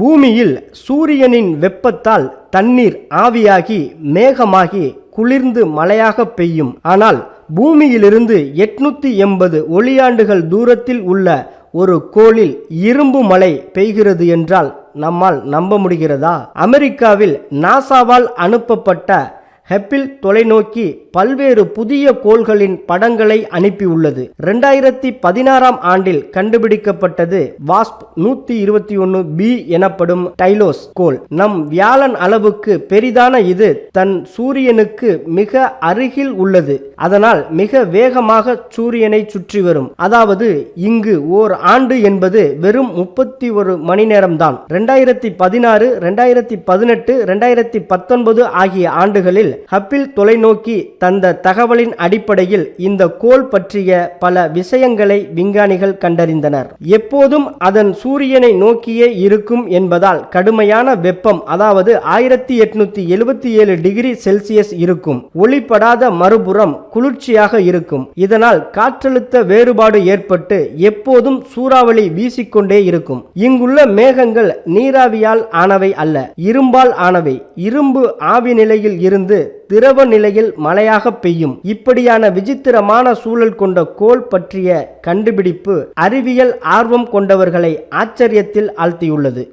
பூமியில் சூரியனின் வெப்பத்தால் தண்ணீர் ஆவியாகி மேகமாகி குளிர்ந்து மழையாக பெய்யும். ஆனால் பூமியிலிருந்து எட்நூத்தி எண்பது ஒளியாண்டுகள் தூரத்தில் உள்ள ஒரு கோளில் இரும்பு மழை பெய்கிறது என்றால் நம்மால் நம்ப முடிகிறதா? அமெரிக்காவில் நாசாவால் அனுப்பப்பட்ட ஹெப்பிள் தொலைநோக்கி பல்வேறு புதிய கோள்களின் படங்களை அனுப்பியுள்ளது. ரெண்டாயிரத்தி பதினாறாம் ஆண்டில் கண்டுபிடிக்கப்பட்டது வாஸ்ப் நூத்தி இருபத்தி ஒன்னு பி எனப்படும் டைலோஸ் கோள். நம் வியாழன் அளவுக்கு பெரிதான இது தன் சூரியனுக்கு மிக அருகில் உள்ளது. அதனால் மிக வேகமாக சூரியனை சுற்றி வரும். அதாவது இங்கு ஓர் ஆண்டு என்பது வெறும் முப்பத்தி ஒரு மணி நேரம்தான். ரெண்டாயிரத்தி பதினாறு ரெண்டாயிரத்தி பதினெட்டு ரெண்டாயிரத்தி பத்தொன்பது ஆகிய ஆண்டுகளில் ஹப்பிள் தொலைநோக்கி தந்த தகவலின் அடிப்படையில் இந்த கோள் பற்றிய பல விஷயங்களை விஞ்ஞானிகள் கண்டறிந்தனர். எப்போதும் அதன் சூரியனை நோக்கியே இருக்கும் என்பதால் கடுமையான வெப்பம் அதாவது ஆயிரத்தி எட்நூத்தி எழுபத்தி ஏழு டிகிரி செல்சியஸ் இருக்கும். ஒளிப்படாத மறுபுறம் குளிர்ச்சியாக இருக்கும். இதனால் காற்றழுத்த வேறுபாடு ஏற்பட்டு எப்போதும் சூறாவளி வீசிக்கொண்டே இருக்கும். இங்குள்ள மேகங்கள் நீராவியால் ஆனவை அல்ல இரும்பால் ஆனவை. இரும்பு ஆவி நிலையில் இருந்து திரவ நிலையில் மழையாக பெய்யும். இப்படியான விசித்திரமான சூழல் கொண்ட கோள் பற்றிய கண்டுபிடிப்பு அறிவியல் ஆர்வம் கொண்டவர்களை ஆச்சரியத்தில் ஆழ்த்தியுள்ளது.